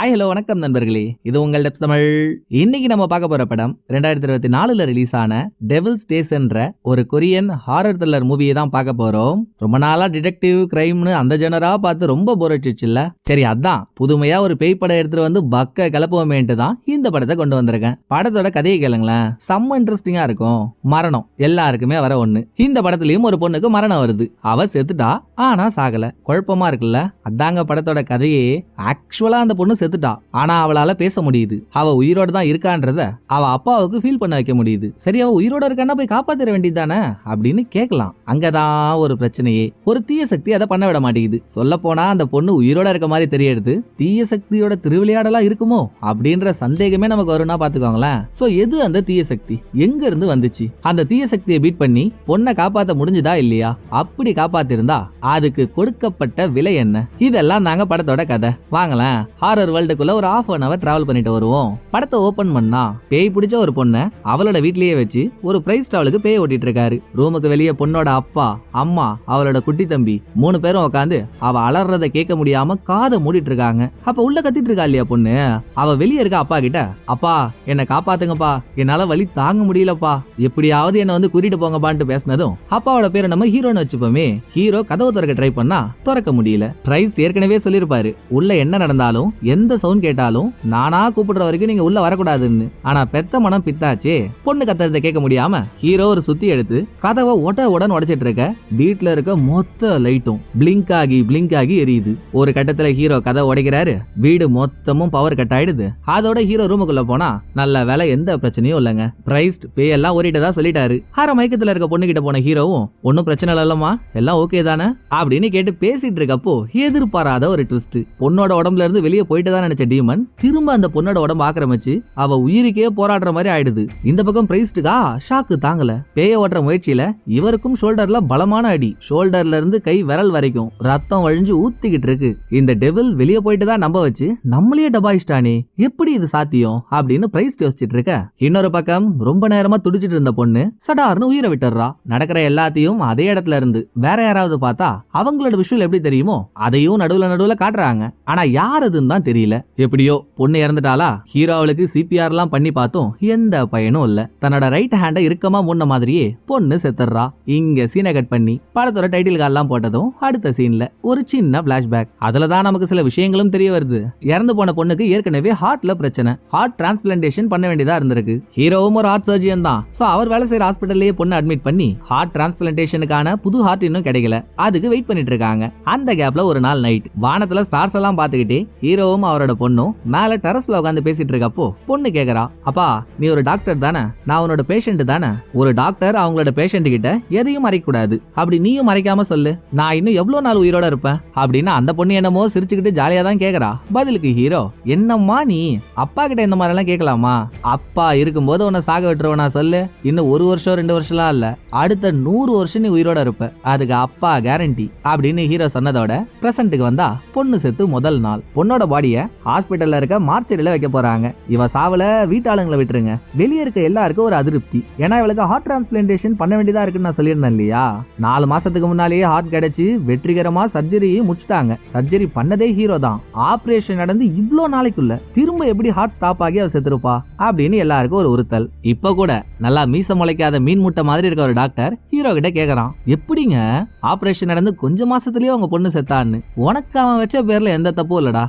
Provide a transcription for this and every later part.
Hi hello வணக்கம் நண்பர்களே. இது உங்கள் டெப்ஸ் தமிழ். இன்னைக்கு நம்ம பார்க்க போற படம் ரெண்டாயிரத்தி இருபத்தி நாலுல ரிலீஸ் ஆன டெவில் ஸ்டேஷன்ற ஒரு கொரியன் ஹாரர் த்ரில்லர் மூவியை தான் பார்க்க போறோம். ரொம்ப நாளா டிடெக்டிவ் கிரைம்னு அந்த ஜெனரா பார்த்து ரொம்ப போர் அடிச்சிச்சுல்ல சரி அதான். புதுமையா ஒரு பேய் படம் எடுத்துட்டு வந்து பக்க கிளப்புவோமேன்ட்டு தான் இந்த படத்தை கொண்டு வந்திருக்கேன். படத்தோட கதையை கேளுங்களேன். செம்ம இன்ட்ரெஸ்டிங்கா இருக்கும். மரணம். எல்லாருக்குமே வர ஒண்ணு. இந்த படத்துலயும் ஒரு பொண்ணுக்கு மரணம் வருது. அவ செத்துட்டா ஆனா சாகல. குழப்பமா இருக்குல்ல. அதாங்க படத்தோட கதையே. ஆக்சுவலா அந்த பொண்ணு செத்துட்டா. ஆனா அவளால பேச முடியுது. அவ உயிரோட தான் இருக்கான்றத அவ அப்பாவுக்கு ஃபீல் பண்ண வைக்க முடியுது. சரி அவ உயிரோட இருக்கான்னா போய் காப்பாத்திர வேண்டியதானே அப்படின்னு கேட்கலாம். அங்கதான் ஒரு பிரச்சனையே. ஒரு தீய சக்தி அதை பண்ண விட மாட்டேங்குது. சொல்ல போனா அந்த பொண்ணு உயிரோட இருக்க மாதிரி தெரியறது. தீய சக்தியோட திருவிளையாடலா இருக்குமோ? அப்படின்ற சந்தேகமே நமக்கு வரும்னா பாத்துக்கோங்களேன் சோ எது அந்த தீய சக்தி? எங்க இருந்து வந்துச்சு? அந்த தீய சக்தியை பீட் பண்ணி பொண்ணை காப்பாத்த முடிஞ்சுதா இல்லையா? அப்படி காப்பாத்திருந்தா அதுக்கு கொடுக்கப்பட்ட விலை என்ன? இதெல்லாம் தாங்க படத்தோட கதை. வாங்கலாம் ஹாரர் வேர்ல்டுக்குள்ள ஒரு ஆஃப் அன் அவர் டிராவல் பண்ணிட்டு வருவோம். படத்தை ஓபன் பண்ணா பேய் பிடிச்ச ஒரு பொண்ணை அவளோட வீட்லயே வச்சு ஒரு பிரைஸ் டிராவலுக்கு பேய் ஓட்டிட்டு இருக்காரு. ரூமுக்கு வெளியே பொண்ணோட அப்பா அம்மா அவளோட குட்டி தம்பி மூணு பேரும் உட்காந்து அவ அலறத கேட்க முடியாம காதை மூடிட்டு இருக்காங்க. அப்ப உள்ள கத்திட்டு இருக்கா இல்லையா பொண்ணு? அவ வெளியே இருக்க அப்பா கிட்ட அப்பா என்னை காப்பாத்துங்கப்பா. என்னால வலி தாங்க முடியலப்பா. எப்படியாவது என்ன வந்து கூட்டிட்டு போங்கப்பான்ட்டு பேசினதும் அப்பாவோட பேரை நம்ம ஹீரோன்னு வச்சுப்போமே. ஹீரோ கதவு திறக்க ட்ரை பண்ணா திறக்க முடியல. ட்ரைஸ்ட் ஏற்கனவே சொல்லியிருப்பாரு உள்ள என்ன நடந்தாலும் எந்த சவுண்ட் கேட்டாலும் நானா கூப்பிடுற வரைக்கும் நீங்க உள்ள வரக்கூடாதுன்னு. ஆனா பெத்த மனம் பித்தாச்சே பொண்ணு கத்துறதை கேட்க முடியாம ஹீரோ ஒரு சுத்தி எடுத்து கதவை ஒட உடன் உடைச்சிட்டு இருக்க வீட்ல இருக்க மொத்த லைட்டும் பிளிங்க் ஆகி பிளிங்க் ஆகி எரியுது. ஒரு கட்டத்துல ஹீரோ கதவை உடைக்கிறாரு வீடு மொத்தமும் பவர் கட் ஆயிடுது. அதோட ஹீரோ ரூமுக்குள்ள போனா நல்ல வேலை எந்த பிரச்சனையும் இல்லைங்க. பிரைஸ்ட் எல்லாம் ஓரிட்டதா சொல்லிட்டாரு. ஹார மயக்கத்துல இருக்க பொண்ணு கிட்ட போன ஹீரோவும் ஒன்னும் பிரச்சனை இல்லம்மா எல்லாம் ஓகே தானே? அப்படின்னு கேட்டு பேசிட்டு இருக்கப்போ எதிர்பாராத ஒரு ட்விஸ்ட் பொண்ணோட உடம்புல இருந்து வெளியே போயிட்டு தான் நினைச்ச டீமன் திரும்ப அந்த பொண்ணோட உடம்பு ஆக்கிரமிச்சு அவ உயிருக்கே போராடுற மாதிரி ஆயிடுது. இந்த பக்கம் பிரைஸ்டுக்கா ஷாக்கு தாங்கல. பேய ஓட்டுற முயற்சியில இவருக்கும் ஷோல்டர்ல பலமான அடி. ஷோல்டர்ல இருந்து கை விரல் வரைக்கும் ரத்தம் வழிஞ்சு ஊத்திக்கிட்டு இருக்கு. இந்த டெவில் வெளியே போயிட்டு தான் நம்ப வச்சு நம்மளே டபாயிச்சிட்டானே எப்படி இது சாத்தியம் அப்படின்னு பிரைஸ் யோசிச்சுட்டு இருக்க. இன்னொரு பக்கம் ரொம்ப நேரமா துடிச்சிட்டு இருந்த பொண்ணு சடார்னு உயிரை விட்டுறா நடக்கிற எல்லாத்தையும் அதே இடத்துல இருந்து வேற யாராவது பார்த்தா அவங்களோட விஷயம் எப்படி தெரியுமோ அதையும் நடுவுல நடுவுல காட்டுறாங்க. ஆனா யார் அதுன்னு தான் தெரியும். தெரியல. எப்படியோ பொண்ணு இறந்துட்டாளா? ஹீரோவளுக்கு சிபிஆர் எல்லாம் பண்ணி பார்த்தோம். எந்த பயனும் இல்ல. தன்னோட ரைட் ஹேண்டை இறுக்கமா முன்ன மாதிரியே பொண்ணு செத்துறா. இங்க சீனை கட் பண்ணி படத்தோட டைட்டில் கால்லாம் போட்டதும் அடுத்த சீன்ல ஒரு சின்ன பிளாஷ்பேக் அதுல தான் நமக்கு சில விஷயங்களும் தெரிய வருது. இறந்து போன பொண்ணுக்கு ஏற்கனவே ஹார்ட்ல பிரச்சனை. ஹார்ட் டிரான்ஸ்பிளான்டேஷன் பண்ண வேண்டியதா இருந்திருக்கு. ஹீரோவும் ஒரு ஹார்ட் சர்ஜியன் தான். சோ அவர் வேலை செய்யற ஹாஸ்பிட்டல்லயே பொண்ணு அட்மிட் பண்ணி ஹார்ட் டிரான்ஸ்பிளான்டேஷனுக்கான புது ஹார்ட் இன்னும் கிடைக்கல. அதுக்கு வெயிட் பண்ணிட்டு இருக்காங்க. அந்த கேப்ல ஒரு நாள் நைட் வானத்துல ஸ்டார்ஸ் எல்லாம் பார்த்துக்கிட்டே ஹீரோவும் அவரோட பொண்ணும் மேல டெரஸ்ல உட்காந்து பேசிட்டு இருக்கப்போ பொண்ணு கேக்குறா அப்பா நீ ஒரு டாக்டர் தானே? நான் உன்னோட பேஷண்ட் தானே? ஒரு டாக்டர் அவங்களோட பேஷண்ட் கிட்ட எதையும் மறைக்க கூடாது அப்படி நீயும் மறைக்காம சொல்லு. நான் இன்னும் எவ்வளவு நாள் உயிரோட இருப்பேன்? அப்படின்னு அந்த பொண்ணு என்னமோ சிரிச்சுக்கிட்டு ஜாலியா தான் கேக்குறா. பதிலுக்கு ஹீரோ என்னம்மா நீ? அப்பா கிட்ட இந்த மாதிரி எல்லாம் கேட்கலாமா அப்பா இருக்கும்போது உன்னை சாக விட்டுருவனா சொல்லு. இன்னும் ஒரு வருஷம் ரெண்டு வருஷம்லாம் இல்ல. அடுத்த நூறு வருஷம் நீ உயிரோட இருப்ப. அதுக்கு அப்பா கேரண்டி அப்படின்னு ஹீரோ சொன்னதோட பிரசன்ட்டுக்கு வந்தா பொண்ணு செத்து முதல் நாள். பொண்ணோட பாடிய ஹாஸ்பிட்டல்ல இருக்க மார்ச்சரியில் வைக்க போறாங்க. இவ சாவலை வீட்டாளுங்களை விட்டுருங்க. வெளியே இருக்க எல்லாருக்கும் ஒரு அதிருப்தி. ஏன்னா இவளுக்கு ஹார்ட் டிரான்ஸ்பிளான்டேஷன் பண்ண வேண்டியதா இருக்குன்னு நான் சொல்லியிருந்தேன் இல்லையா? நாலு மாதத்துக்கு முன்னாலேயே ஹார்ட் கிடைச்சி வெற்றிகரமா சர்ஜரி முடிச்சிட்டாங்க. சர்ஜரி பண்ணதே ஹீரோ தான். ஆப்ரேஷன் நடந்து இவ்வளோ நாளைக்குள்ள திரும்ப எப்படி ஹார்ட் ஸ்டாப் ஆகி அவள் செத்துருப்பா? அப்படின்னு எல்லாருக்கும் ஒரு உறுத்தல். இப்போ கூட நல்லா மீச முளைக்காத மீன் முட்டை மாதிரி இருக்க ஒரு டாக்டர் ஹீரோ கிட்ட கேட்குறான் எப்படிங்க? ஆப்ரேஷன் நடந்து கொஞ்ச மாசத்துலயே உங்க பொண்ணு செத்தான்னு. உனக்கு அவன் வச்ச பேர்ல எந்த தப்பும் இல்லடா.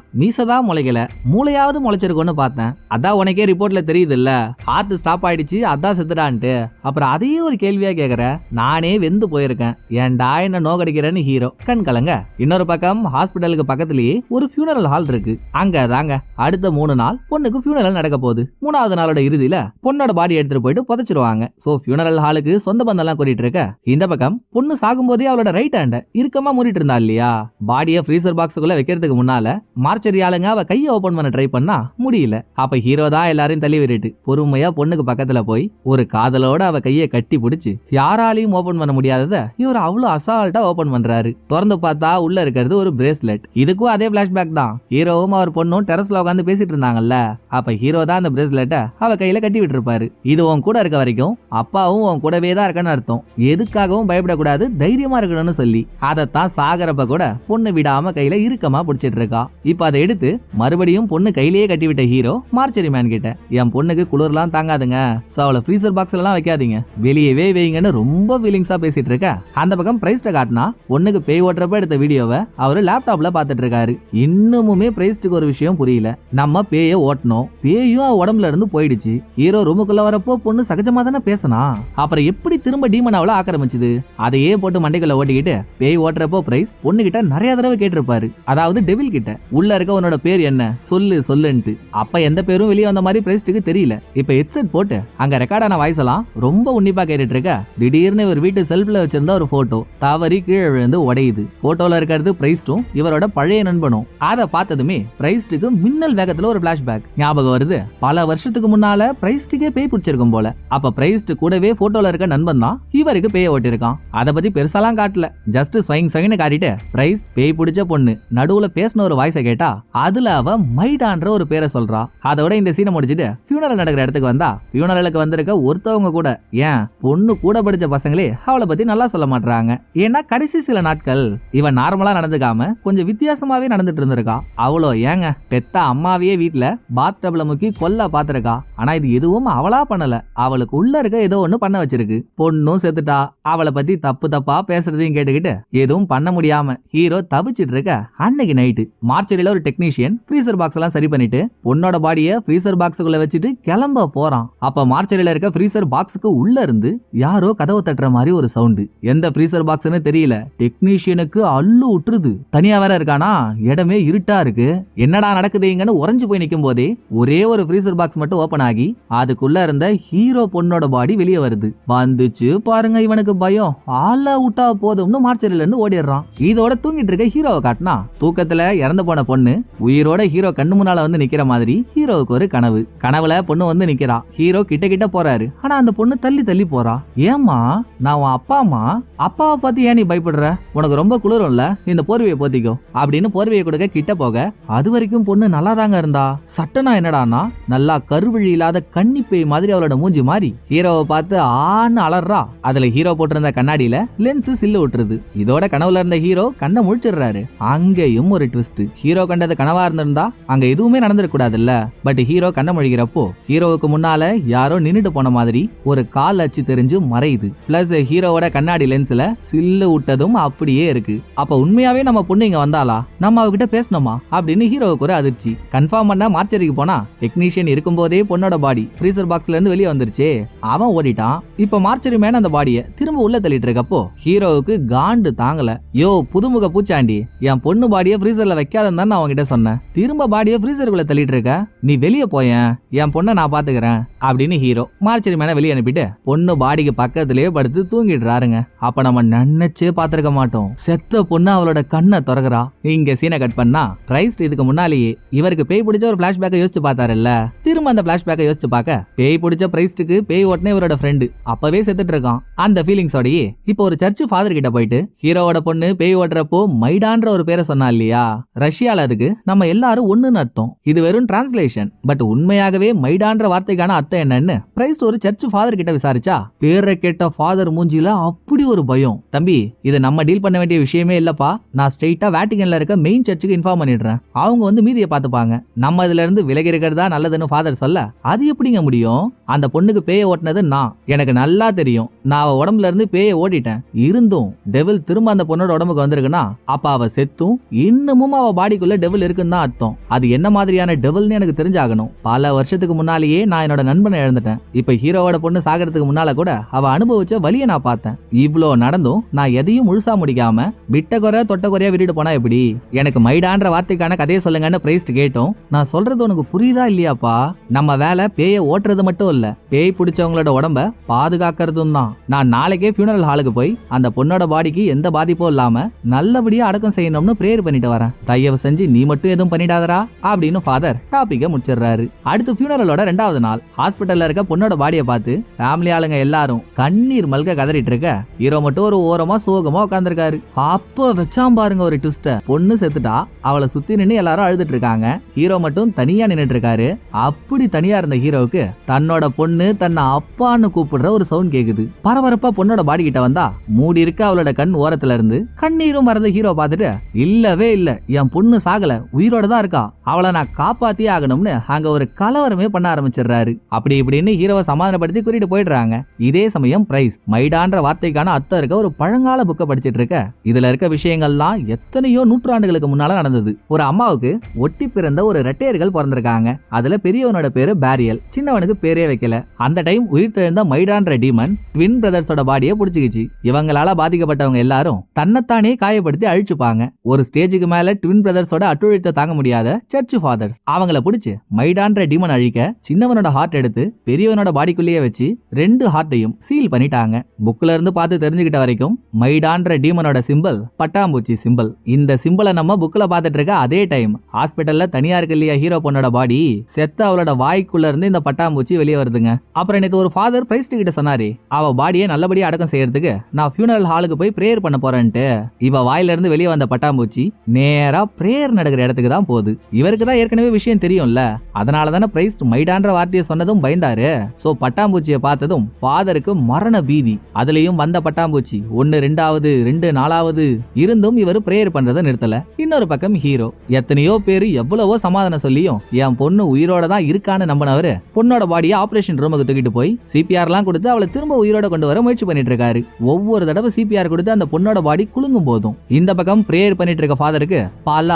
ஒழுங்கா முளைக்கல. மூளையாவது முளைச்சிருக்கும்னு பார்த்தேன். அதான் உனக்கே ரிப்போர்ட்ல தெரியுது இல்ல ஹார்ட் ஸ்டாப் ஆயிடுச்சு அதான் செத்துடான்ட்டு அப்புறம் அதையே ஒரு கேள்வியா கேக்குற நானே வெந்து போயிருக்கேன். ஏன்டா என்ன நோக்கடிக்கிறேன்னு ஹீரோ கண் கலங்க. இன்னொரு பக்கம் ஹாஸ்பிட்டலுக்கு பக்கத்துலயே ஒரு ஃபியூனரல் ஹால் இருக்கு. அங்க தாங்க. அடுத்த மூணு நாள் பொண்ணுக்கு ஃபியூனரல் நடக்க போகுது. மூணாவது நாளோட இறுதியில பொண்ணோட பாடி எடுத்துட்டு போயிட்டு புதைச்சிருவாங்க. சோ ஃபியூனரல் ஹாலுக்கு சொந்த பந்தம் எல்லாம் கூட்டிட்டு இருக்க. இந்த பக்கம் பொண்ணு சாகும்போதே அவளோட ரைட் ஹேண்ட இறுக்கமா மூடிட்டு இருந்தா இல்லையா? பாடியை ஃப்ரீசர் பாக்ஸுக்குள்ள வைக்கிறதுக்கு முன்னால மார்ச்சரி ஆளுங்க அவ கையை ஓபன் பண்ண ட்ரை பண்ணா முடியல. அப்ப ஹீரோ தான் எல்லாரையும் தள்ளி விட்டுட்டு பொறுமையா பொண்ணுக்கு பக்கத்துல போய் ஒரு காதலோட அவ கையை கட்டி பிடிச்சி யாராலையும் ஓபன் பண்ண முடியாததை இவர் அவ்வளவு அசால்ட்டா ஓபன் பண்றாரு. திறந்து பார்த்தா உள்ள இருக்கிறது ஒரு பிரேஸ்லெட் இதுக்கும் அதே பிளாஷ்பேக் தான். ஹீரோவும் அவர் பொண்ணும் டெரஸ்ல உட்காந்து பேசிட்டு இருந்தாங்கல்ல. அப்ப ஹீரோ தான் அந்த பிரேஸ்லெட்டை அவ கையில கட்டி விட்டுருப்பாரு. இது உன் கூட இருக்க வரைக்கும் அப்பாவும் உன் கூடவே தான் இருக்கன்னு அர்த்தம். எதுக்காகவும் பயப்படக்கூடாது தைரியமா இருக்கணும்னு சொல்லி. அதைத்தான் சாகரப்ப கூட பொண்ணு விடாம கையில இறுக்கமா பிடிச்சிட்டு இருக்கா. இப்ப அதை எடுத்து மறுபடியும் பொண்ணு கையிலேயே கட்டிவிட்ட ஹீரோ மார்ச்சரி மேன் கிட்ட. என் பொண்ணுக்கு குளிர்லாம் தாங்காதுங்க. சோ அவளை ஃப்ரீசர் பாக்ஸ்ல எல்லாம் வைக்காதீங்க. வெளியவே வைங்கன்னு ரொம்ப ஃபீலிங்ஸா பேசிட்டு இருக்க. அந்த பக்கம் பிரைஸ்ட காட்டினா பொண்ணுக்கு பேய் ஓட்டுறப்ப எடுத்த வீடியோவை அவரு லேப்டாப்ல பாத்துட்டு இருக்காரு. இன்னமுமே பிரைஸ்டுக்கு ஒரு விஷயம் புரியல. நம்ம பேய ஓட்டணும் பேயும் உடம்புல இருந்து போயிடுச்சு. ஹீரோ ரூமுக்குள்ள வரப்போ பொண்ணு சகஜமா தானே பேசினா? அப்புறம் எப்படி திரும்ப டீமன் அவள ஆக்கிரமிச்சுது? அதையே போட்டு மண்டைக்குள்ள ஓட்டிக்கிட்டு பேய் ஓட்டுறப்போ பிரைஸ் பொண்ணு கிட்ட நிறைய தடவை கேட்டிருப்பாரு. அதாவது டெவில் கிட்ட. உள்ள இருக்க உன்னோட பேர் என்ன? சொல்லு சொல்லுன்ட்டு. அப்ப எந்த பேரும் வெளியே வந்த மாதிரி பிரைஸ்டுக்கு தெரியல. இப்ப ஹெட்செட் போட்டு அங்க ரெக்கார்டான வாய்ஸ் எல்லாம் ரொம்ப உன்னிப்பா கேட்டுட்டு இருக்க திடீர்னு இவர் வீட்டு செல்ஃப்ல வச்சிருந்த ஒரு போட்டோ தவறி கீழே விழுந்து உடையுது. போட்டோல இருக்கிறது பிரைஸ்டும் இவரோட பழைய நண்பனும். அதை பார்த்ததுமே பிரைஸ்டுக்கு மின்னல் வேகத்துல ஒரு பிளாஷ்பேக் ஞாபகம் வருது? பல வருஷத்துக்கு முன்னால பிரைஸ்டுக்கே பேய் பிடிச்சிருக்கும் போல. அப்ப பிரைஸ்ட் கூடவே போட்டோல இருக்க நண்பன் தான் இவருக்கு பேய ஓட்டிருக்கான் அதை பத்தி பெருசாலாம் காட்டல. ஜஸ்ட் ஸ்வைங் ஸ்வைன்னு காட்டிட்டு பிரைஸ் பேய் பிடிச்ச பொண்ணு நடுவுல பேசின ஒரு வாய்ஸை கேட்டா அதுல அவ மைடான்ற ஒரு பேரை சொல்றா. அதோட இந்த சீனை முடிச்சுட்டு ஃபியூனரல் நடக்கிற இடத்துக்கு வந்தா ஃபியூனரலுக்கு வந்திருக்க ஒருத்தவங்க கூட ஏன் பொண்ணு கூட படிச்ச பசங்களே அவளை பத்தி நல்லா சொல்ல மாட்டாங்க ஏன்னா கடைசி சில நாட்கள் இவன் நார்மலா நடந்துக்காம கொஞ்சம் வித்தியாசமாவே நடந்துட்டு இருந்திருக்கா. அவ்வளோ ஏங்க பெத்த அம்மாவையே வீட்டுல பாத் டப்ல முக்கி கொல்ல பாத்திருக்கா ஆனா இது எதுவும் அவளா பண்ணல. அவளுக்கு உள்ள இருக்க ஏதோ ஒண்ணு பண்ண வச்சிருக்கு. பொண்ணும் செத்துட்டா. அவளை பத்தி தப்பு தப்பா பேசுறதையும் கேட்டுக்கிட்டு எதுவும் பண்ண முடியாம ஹீரோ தவிச்சிட்டு இருக்க அன்னைக்கு நைட்டு மார்ச்சரியில ஒரு டெக்னீஷியன் ஃப்ரீசர் பாக்ஸ் எல்லாம் சரி பண்ணிட்டு பொண்ணோட பாடிய ஃப்ரீசர் பாக்ஸுக்குள்ள வச்சுட்டு கிளம்ப போறான். அப்ப மார்ச்சரியில இருக்க ஃப்ரீசர் பாக்ஸுக்கு உள்ள இருந்து யாரோ கதவை தட்டுற மாதிரி ஒரு சவுண்டு எந்த ஃப்ரீசர் பாக்ஸ்னு தெரியல. டெக்னீஷியனுக்கு அள்ளு விட்டுருது தனியா வேற இருக்கானா? இடமே இருட்டா இருக்கு. என்னடா நடக்குதுங்கன்னு உறைஞ்சு போய் நிற்கும் போதே ஒரே ஒரு ஃப்ரீசர் பாக்ஸ் மட்டும் ஓபன் ஆகி அதுக்குள்ள இருந்த ஹீரோ பொண்ணோட பாடி வெளியே வருது. வந்துச்சு பாருங்க இவனுக்கு பயம். ஆள விட்டா போதும்னு மார்ச்சரியில இருந்து ஓடிடுறான். இதோட தூங்கிட்டு இருக்க ஹீரோவை காட்டினா தூக்கத்துல இறந்து போன பொண்ணு உயிரோட ஹீரோ கண்ணு முன்னால வந்து நிக்கிற மாதிரி ஹீரோவுக்கு ஒரு கனவு. கனவுல பொண்ணு வந்து நிக்கிறா. ஹீரோ கிட்ட கிட்ட போறாரு. ஆனா அந்த பொண்ணு தள்ளி தள்ளி போறா. ஏமா நான் உன் அப்பா அம்மா அப்பாவை பார்த்து ஏன் நீ பயப்படுற? உனக்கு ரொம்ப குளிரும்ல. இந்த போர்வையை போத்திக்கோ. அப்படின்னு போர்வையை கொடுக்க கிட்ட போக அது வரைக்கும் பொண்ணு நல்லா தாங்க இருந்தா? சட்டனா என்னடானா நல்லா கருவழி இல்லாத கன்னி பேய் மாதிரி அவளோட மூஞ்சி மாறி ஹீரோவை பார்த்து ஆன்னு அலறா. அதுல ஹீரோ போட்டிருந்த கண்ணாடியில லென்ஸ் சில்லு விட்டுருது இதோட கனவுல இருந்த ஹீரோ கண்ணை முழிச்சிடுறாரு. அங்கேயும் ஒரு ட்விஸ்ட் ஹீரோ கண்டது கனவு இருந்திருந்தா அங்க எதுவுமே நடந்திருக்கூடாதுல்ல பட் ஹீரோ கண்ணை மொழிகிறப்போ ஹீரோவுக்கு முன்னால யாரோ நின்னுட்டு போன மாதிரி ஒரு கால் அச்சு தெரிஞ்சு மறையுது. பிளஸ் ஹீரோவோட கண்ணாடி லென்ஸ்ல சில்லு விட்டதும் அப்படியே இருக்கு. அப்ப உண்மையாவே நம்ம பொண்ணு இங்க வந்தாளா? நம்ம அவகிட்ட பேசணுமா? அப்படின்னு ஹீரோவுக்கு ஒரு அதிர்ச்சி. கன்ஃபார்ம் பண்ண மார்ச்சரிக்கு போனா டெக்னீஷியன் இருக்கும்போதே பொண்ணோட பாடி ஃப்ரீசர் பாக்ஸ்ல இருந்து வெளியே வந்துருச்சே. அவன் ஓடிட்டான். இப்ப மார்ச்சரி மேன் அந்த பாடியை திரும்ப உள்ள தள்ளிட்டு இருக்கப்போ ஹீரோவுக்கு காண்டு தாங்கல. யோ புதுமுக பூச்சாண்டி என் பொண்ணு பாடியை ஃப்ரீசர்ல வைக்காதன்னு தான் நான் அவன்கிட்ட சொன்னேன். திரும்ப பாடியை ஃப்ரீசருக்குள்ள தள்ளிட்டு இருக்க நீ வெளியே போயேன். என் பொண்ணை நான் பாத்துக்கிறேன். அப்படின்னு ஹீரோ மார்ச்சரி மேல வெளியே அனுப்பிட்டு பொண்ணு பாடிக்கு பக்கத்திலேயே படுத்து தூங்கிடுறாருங்க. அப்ப நம்ம நினைச்சே பாத்திருக்க மாட்டோம். செத்த பொண்ணு அவளோட கண்ணை திறகுறா இங்க சீனை கட் பண்ணா கிரைஸ்ட் இதுக்கு முன்னாலேயே இவருக்கு பேய் பிடிச்ச ஒரு பிளாஷ்பேக்கை யோசிச்சு பார்த்தாருல்ல. திரும்ப அந்த பிளாஷ்பேக்கை யோசிச்சு பார்க்க பேய் பிடிச்ச பிரைஸ்டுக்கு பேய் ஓட்டுனே இவரோட ஃப்ரெண்டு அப்பவே செத்துட்டு இருக்கான். அந்த ஃபீலிங்ஸோடயே இப்போ ஒரு சர்ச் ஃபாதர் கிட்ட போயிட்டு ஹீரோவோட பொண்ணு பேய் ஓட்டுறப்போ மைடான்ற ஒரு பேரை சொன்னா இல்லையா? ரஷ்யால அதுக்கு நம்ம நம்ம எல்லாரும் ஒன்றுன்னு அர்த்தம். இது வெறும் டிரான்ஸ்லேஷன் பட் உண்மையாகவே மைடான்ற வார்த்தைக்கான அர்த்தம் என்னன்னு பிரைஸ்ட் ஒரு சர்ச் ஃபாதர் கிட்ட விசாரிச்சா பேரை கேட்ட ஃபாதர் மூஞ்சில அப்படி ஒரு பயம். தம்பி இது நம்ம டீல் பண்ண வேண்டிய விஷயமே இல்லப்பா. நான் ஸ்ட்ரெயிட்டா வேட்டிகன்ல இருக்க மெயின் சர்ச்சுக்கு இன்ஃபார்ம் பண்ணிடுறேன். அவங்க வந்து மீதியை பார்த்துப்பாங்க. நம்ம இதுல இருந்து விலகி இருக்கிறதா நல்லதுன்னு ஃபாதர் சொல்ல அது எப்படிங்க முடியும்? அந்த பொண்ணுக்கு பேயை ஓட்டினது நான். எனக்கு நல்லா தெரியும். நான் அவ உடம்புல இருந்து பேயை ஓட்டிட்டேன். இருந்தும் டெவில் திரும்ப அந்த பொண்ணோட உடம்புக்கு வந்திருக்குன்னா அப்ப அவ செத்தும் இன்னமும் அவ பாடிக்குள்ள டெவில் இருக்குன்னு தான் அர்த்தம். அது என்ன மாதிரியான டெவல்னு எனக்கு தெரிஞ்சாகணும். பல வருஷத்துக்கு முன்னாலேயே நான் என்னோட நண்பனை இழந்துட்டேன். இப்ப ஹீரோவோட பொண்ணு சாகிறதுக்கு முன்னால கூட அவ அனுபவிச்ச வழியை நான் பார்த்தேன். இவ்வளோ நடந்தும் நான் எதையும் முழுசா முடிக்காம விட்ட குறை தொட்ட குறையா விட்டுட்டு போனா எப்படி? எனக்கு மைடான்ற வார்த்தைக்கான கதையை சொல்லுங்கன்னு பிரைஸ்ட் கேட்டோம். நான் சொல்றது உனக்கு புரியுதா இல்லையாப்பா? நம்ம வேலை பேயை ஓட்டுறது மட்டும் இல்ல. பேய் பிடிச்சவங்களோட உடம்ப பாதுகாக்கிறதும் தான். நான் நாளைக்கே ஃபியூனரல் ஹாலுக்கு போய் அந்த பொண்ணோட பாடிக்கு எந்த பாதிப்பும் இல்லாம நல்லபடியா அடக்கம் செய்யணும்னு ப்ரேயர் பண்ணிட்டு வரேன். தயவு செஞ்சு நீ மட்டும் எதுவும் பண்ணிடாதரா அப்படின்னு ஃபாதர் டாபிக்க முடிச்சிடுறாரு. அடுத்து ஃபியூனரலோட ரெண்டாவது நாள். ஹாஸ்பிட்டல்ல இருக்க பொண்ணோட பாடியை பார்த்து ஃபேமிலி ஆளுங்க எல்லாரும் கண்ணீர் மல்க கதறிட்டு இருக்க. ஹீரோ மட்டும் ஒரு ஓரமா சோகமா உட்காந்துருக்காரு அப்ப வச்சாம் பாருங்க ஒரு ட்விஸ்ட பொண்ணு செத்துட்டா அவளை சுத்தி நின்று எல்லாரும் அழுதுட்டு இருக்காங்க. ஹீரோ மட்டும் தனியா நின்றுட்டு இருக்காரு. அப்படி தனியா இருந்த ஹீரோவுக்கு தன்னோட பொண்ணு தன்னை அப்பான்னு கூப்பிடுற ஒரு சவுண்ட் கேக்குது. பரபரப்பா பொண்ணோட பாடி கிட்ட வந்தா மூடி இருக்க அவளோட கண் ஓரத்துல இருந்து கண்ணீரும் வரத ஹீரோ பார்த்துட்டு இல்லவே இல்ல. என் பொண்ணு சாகல. உயிரோட தான் இருக்கா அவளை நான் காப்பாத்தியே ஆகணும்னு அங்க ஒரு கலவரமே பண்ண ஆரம்பிச்சிடுறாரு. அப்படி இப்படின்னு ஹீரோவை சமாதானப்படுத்தி கூட்டிட்டு போயிடுறாங்க. இதே சமயம் பிரைஸ் மைடான்ற வார்த்தைக்கான அர்த்தம் இருக்க ஒரு பழங்கால புக்கை படிச்சிட்டு இருக்க. இதுல இருக்க விஷயங்கள்லாம் எத்தனையோ நூற்றாண்டுகளுக்கு முன்னால நடந்தது. ஒரு அம்மாவுக்கு ஒட்டி பிறந்த ஒரு ரெட்டையர்கள் பிறந்திருக்காங்க. அதுல பெரியவனோட பேரு பேரியல் சின்னவனுக்கு பேரே வைக்கல. அந்த டைம் உயிர் தெழுந்த மைடான்ற டீமன் ட்வின் பிரதர்ஸோட பாடியை பிடிச்சிக்கிச்சு. இவங்களால பாதிக்கப்பட்டவங்க எல்லாரும் தன்னைத்தானே காயப்படுத்தி அழிச்சுப்பாங்க. ஒரு ஸ்டேஜுக்கு மேல ட்வின் பிரதர்ஸோட அட்டுழித்த தாங்க முடியாத சர்ச் ஃபாதர்ஸ் அவங்கள பிடிச்சி மைடான்ற டீமன் அழிக்க சின்னவனோட ஹார்ட் எடுத்து பெரியவனோட பாடிக்குள்ளேயே வச்சு ரெண்டு ஹார்ட்டையும் சீல் பண்ணிட்டாங்க. புக்ல இருந்து பார்த்து தெரிஞ்சுக்கிட்ட வரைக்கும் மைடான்ற டீமனோட சிம்பிள் பட்டாம்பூச்சி சிம்பிள் இந்த சிம்பிளை நம்ம புக்ல பார்த்துட்டு இருக்க அதே டைம் ஹாஸ்பிட்டல்ல தனியா இருக்கு இல்லையா ஹீரோ பொண்ணோட பாடி செத்த அவளோட வாய்க்குள்ள இருந்து இந்த பட்டாம்பூச்சி வெளியே வருதுங்க. அப்புறம் எனக்கு ஒரு ஃபாதர் பிரைஸ்ட் கிட்ட சொன்னாரு அவ பாடியை நல்லபடியா அடக்கம் செய்யறதுக்கு நான் ஃபியூனரல் ஹாலுக்கு போய் ப்ரேயர் பண்ண போறேன்ட்டு. இவ வாயில இருந்து வெளியே வந்த பட்டாம்பூச்சி நேரா பிரேயர் நடக்கிற இடத்துல இடத்துக்கு தான் போகுது. இவருக்கு தான் ஏற்கனவே விஷயம் தெரியும்ல. அதனால தானே பிரைஸ்ட் மைடான்ற வார்த்தையை சொன்னதும் பயந்தாரு. சோ பட்டாம்பூச்சியை பார்த்ததும் ஃபாதருக்கு மரண பீதி. அதுலயும் வந்த பட்டாம்பூச்சி. ஒன்னு ரெண்டாவது ரெண்டு நாலாவது. இருந்தும் இவர் பிரேயர் பண்றதை நிறுத்தல. இன்னொரு பக்கம் ஹீரோ எத்தனையோ பேர் எவ்வளவோ சமாதானம் சொல்லியும் என் பொண்ணு உயிரோட தான் இருக்கான்னு நம்பினவரு பொண்ணோட பாடியை ஆபரேஷன் ரூமுக்கு தூக்கிட்டு போய் சிபிஆர்லாம் கொடுத்து அவளை திரும்ப உயிரோட கொண்டு வர முயற்சி பண்ணிட்டு இருக்காரு ஒவ்வொரு தடவை சிபிஆர் கொடுத்து அந்த பொண்ணோட பாடி குலுங்கும் போதும். இந்த பக்கம் பிரேயர் பண்ணிட்டு இருக்க ஃபாதருக்கு பல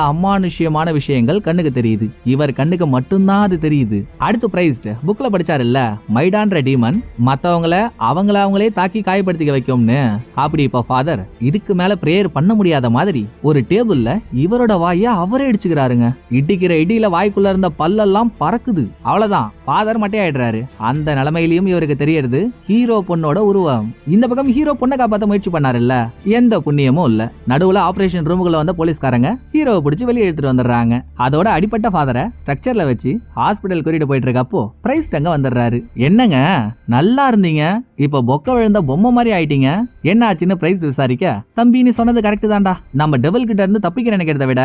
முக்கியமான விஷயங்கள் கண்ணுக்கு தெரியுது. இவர் கண்ணுக்கு மட்டும்தான் அது தெரியுது. அடுத்து பிரைஸ்ட். புக்ல படிச்சாரு இல்ல மைடான்ற டீமன் மத்தவங்கள அவங்கள அவங்களே தாக்கி காயப்படுத்திக்க வைக்கும்னு. அப்படி இப்ப ஃபாதர் இதுக்கு மேல பிரேயர் பண்ண முடியாத மாதிரி ஒரு டேபிள்ல இவரோட வாய அவரே அடிச்சுக்கிறாருங்க இடிக்கிற இடியில வாய்க்குள்ள இருந்த பல்லெல்லாம் பறக்குது. அவ்வளவுதான். ஃபாதர் மட்டையாயிடுறாரு. அந்த நிலைமையிலயும் இவருக்கு தெரியறது ஹீரோ பொண்ணோட உருவம். இந்த பக்கம் ஹீரோ பொண்ணை காப்பாத்த முயற்சி பண்ணாருல்ல. எந்த புண்ணியமும் இல்ல. நடுவுல ஆபரேஷன் ரூமுக்குள்ள வந்த போலீஸ்காரங்க ஹீரோவை பிடிச்சி வெளியே எடுத்துட்டு வந்துடுறாங்க. அதோட அடிப்பட்ட ஃபாதரை ஸ்ட்ரக்சர்ல வச்சு ஹாஸ்பிட்டல் கூட்டிட்டு போயிட்டு இருக்கப்போ பிரைஸ் அங்க வந்துடுறாரு. என்னங்க? நல்லா இருந்தீங்க. இப்ப பொக்க விழுந்த பொம்மை மாதிரி ஆயிட்டீங்க. என்ன ஆச்சுன்னு பிரைஸ் விசாரிக்க தம்பி நீ சொன்னது கரெக்ட் தான்டா. நம்ம டெவல் கிட்ட இருந்து தப்பிக்க நினைக்கிறத விட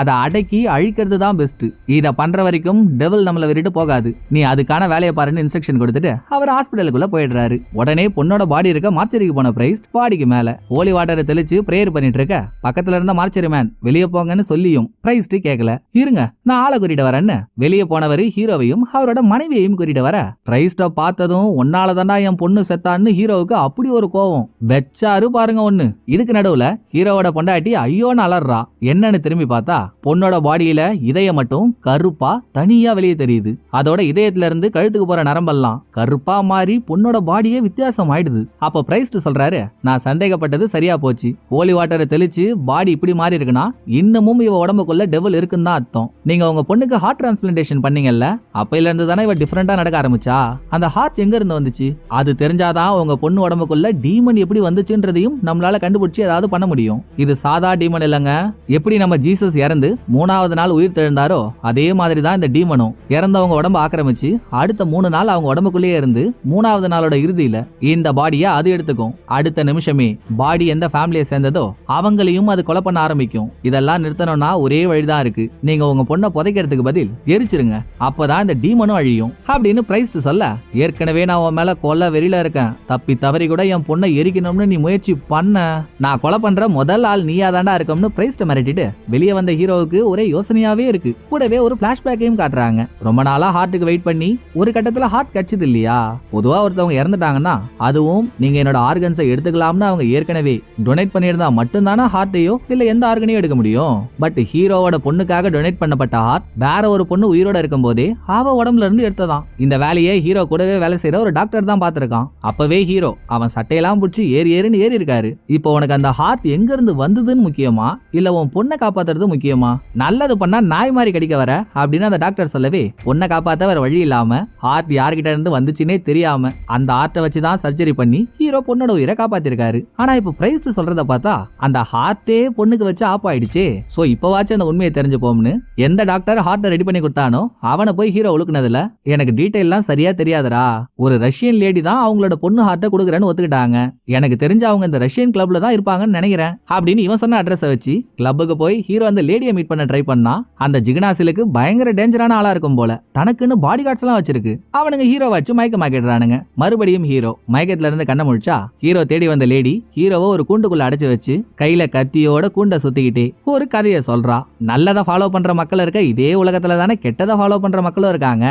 அதை அடக்கி அழிக்கிறது தான் பெஸ்ட் இத பண்ற வரைக்கும் டெவல் நம்மள விட்டுட்டு போகாது. நீ அதுக்கான வேலையை பாருன்னு இன்ஸ்ட்ரக்ஷன் கொடுத்துட்டு அவர் ஹாஸ்பிட்டலுக்குள்ள போயிடுறாரு. உடனே பொண்ணோட பாடி இருக்க மார்ச்சரிக்கு போன பிரைஸ் பாடிக்கு மேல ஹோலி வாட்டரை தெளிச்சு பிரேயர் பண்ணிட்டு இருக்க பக்கத்துல இருந்த மார்ச்சரி மேன் வெளியே போங்கன்னு சொல்லியும் பிரைஸ்ட் கேட்கல இருங்க நான் ஆளை கூட்டிட்டு வரேன்னு வெளியே போனவர் ஹீரோவையும் அவரோட மனைவியையும் கூட்டிட்டு வர. பிரைஸ்ட பார்த்ததும் உன்னால தாண்டா என் பொண்ணு செத்தான்னு ஹீரோவுக்கு அப்படி ஒரு கோவம். வெச்சாரு பாருங்க ஒண்ணு. இதுக்கு நடுவுல ஹீரோவோட பொண்டாட்டி ஐயோன்னு அலறா. என்னன்னு திரும்பி பார்த்தா பொண்ணோட பாடியில இதயம் மட்டும் கருப்பா தனியா வெளியே தெரியுது. அதோட இதயத்துல இருந்து கழுத்துக்கு போற நரம்பெல்லாம் கருப்பா மாறி பொண்ணோட பாடியே வித்தியாசம் ஆயிடுது. அப்ப பிரைஸ்ட் சொல்றாரு நான் சந்தேகப்பட்டது சரியா போச்சு. ஹோலி வாட்டரை தெளிச்சு பாடி இப்படி மாறி இருக்குன்னா இன்னமும் இவ உடம்புக்குள்ள லெவல் இருக்குன்னு தான் அர்த்தம். நீங்க உங்க பொண்ணுக்கு ஹார்ட் டிரான்ஸ்பிளான்டேஷன் பண்ணீங்கல்ல அப்பையில இருந்து தானே இவ டிஃபரெண்டா நடக்க ஆரம்பிச்சா? அந்த ஹார்ட் எங்க இருந்து வந்துச்சு? அது தெரிஞ்சாதான் உங்க பொண்ணு உடம்புக்குள்ள டீமன் எப்படி வந்துச்சுன்றதையும் நம்மளால கண்டுபிடிச்சு ஏதாவது பண்ண முடியும். இது சாதா டீமன் இல்லைங்க. எப்படி நம்ம ஜீசஸ் இறந்து மூணாவது நாள் உயிர் தெழுந்தாரோ அதே மாதிரி தான் இந்த டீமனும் இறந்தவங்க உடம்ப ஆக்கிரமிச்சு அடுத்த மூணு நாள் அவங்க உடம்புக்குள்ளேயே இருந்து மூணாவது நாளோட இறுதியில இந்த பாடியை அது எடுத்துக்கும். அடுத்த நிமிஷமே பாடி எந்த ஃபேமிலியை சேர்ந்ததோ அவங்களையும் அது கொலை பண்ண ஆரம்பிக்கும். இதெல்லாம் நிறுத்தணும்னா ஒரே வழிதான் இருக்கு. நீங்க உங்க பொண்ணை புதைக்கிறதுக்கு பதில் எரிச்சிருங்க. அப்பதான் இந்த டீமனும் அழியும். அப்படின்னு பிரைஸ் சொல்ல ஏற்கனவே நான் உன் மேல கொல்ல வெறியில இருக்கேன். தப்பி தவறி கூட என் பொண்ணை எரிக்கணும்னு நீ முயற்சி பண்ண. நான் கொலை பண்ற முதல் ஆள் நீயா தாண்டா இருக்கும்னு பிரைஸ்ட மிரட்டிட்டு வெளியே வந்த ஹீரோவுக்கு ஒரே யோசனையாவே இருக்கு. கூடவே ஒரு பிளாஷ்பேக்கையும் காட்டுறாங்க. ரொம்ப நாளா ஹார்ட்டுக்கு வெயிட் பண்ணி ஒரு கட்டத்துல ஹார்ட் கட்சிது இல்லையா? பொதுவா ஒருத்தவங்க இறந்துட்டாங்கன்னா அதுவும் நீங்க என்னோட ஆர்கன்ஸை எடுத்துக்கலாம்னு அவங்க ஏற்கனவே டொனேட் பண்ணியிருந்தா மட்டும்தானா ஹார்ட்டையோ இல்ல எந்த ஆர்கனையும் எடுக்க முடியும்? பட் ஹீரோவோட பொண்ணுக்காக டொனேட் பண்ணப்பட்ட ஹார்ட் வேற ஒரு பொண்ணு உயிரோட இருக்கும்போதே அவ உடம்புல இருந்து எடுத்ததான். இந்த வேலையை ஹீரோ கூடவே வேலை செய்யற ஒரு டாக்டர் தான் பார்த்திருக்கான். அப்பவே ஹீரோ அவன் சட்டையெல்லாம் பிடிச்சி ஏறி ஏறின்னு ஏறி இருக்காரு. இப்போ உனக்கு அந்த ஹார்ட் எங்க இருந்து வந்ததுன்னு முக்கியமா? இல்ல உன் பொண்ணை காப்பாத்துறது முக்கியமா? நல்லது பண்ணா நாய் மாதிரி கடிக்க வர அப்படின்னு அந்த டாக்டர் சொல்லவே பொண்ணை காப்பாத்த வேற வழி இல்லாம ஹார்ட் யார்கிட்ட இருந்து வந்துச்சுன்னே தெரியாம அந்த ஹார்ட்டை வச்சு தான் சர்ஜரி பண்ணி ஹீரோ பொண்ணோட உயிரை காப்பாத்திருக்காரு. ஆனா இப்போ பிரைஸ்ட் சொல்றத பார்த்தா அந்த ஹார்ட்டே பொண்ணுக்கு வச்சு ஆப் ஆயிடுச்சே. சோ இப்பவாச்சும் அந்த உண்மை உண்மையை தெரிஞ்சுப்போம்னு எந்த டாக்டர் ஹார்ட்டை ரெடி பண்ணி கொடுத்தானோ அவனை போய் ஹீரோ ஒழுக்குனதுல எனக்கு டீட்டெயில்லாம் சரியா தெரியாதரா ஒரு ரஷ்யன் லேடி தான் அவங்களோட பொண்ணு ஹார்ட்டை கொடுக்குறேன்னு ஒத்துக்கிட்டாங்க. எனக்கு தெரிஞ்ச அவங்க இந்த ரஷ்யன் கிளப்ல தான் இருப்பாங்கன்னு நினைக்கிறேன். அப்படின்னு இவன் சொன்ன அட்ரஸை வச்சு கிளப்புக்கு போய் ஹீரோ அந்த லேடியை மீட் பண்ண ட்ரை பண்ணா அந்த ஜிகனாசிலுக்கு பயங்கர டேஞ்சரான ஆளா இருக்கும் போல. தனக்குன்னு பாடி கார்ட்ஸ் எல்லாம் வச்சிருக்கு. அவனுங்க ஹீரோ வச்சு மயக்கமாக்கிடுறானுங்க மறுபடியும் ஹீரோ மயக்கத்துல இருந்து கண்ண முழிச்சா ஹீரோ தேடி வந்த லேடி ஹீரோவை ஒரு கூண்டுக்குள்ள அடைச்சு வச்சு கையில கத்தியோட கூண்டை சுத்திக்கிட்டே ஒரு கதையை சொல்றா. நல்லதை ஃபாலோ பண்ற மக்கள் இருக்க இதே உலகத்துல தானே கெட்டதை ஃபாலோ பண்ற மக்களும் இருக்காங்க.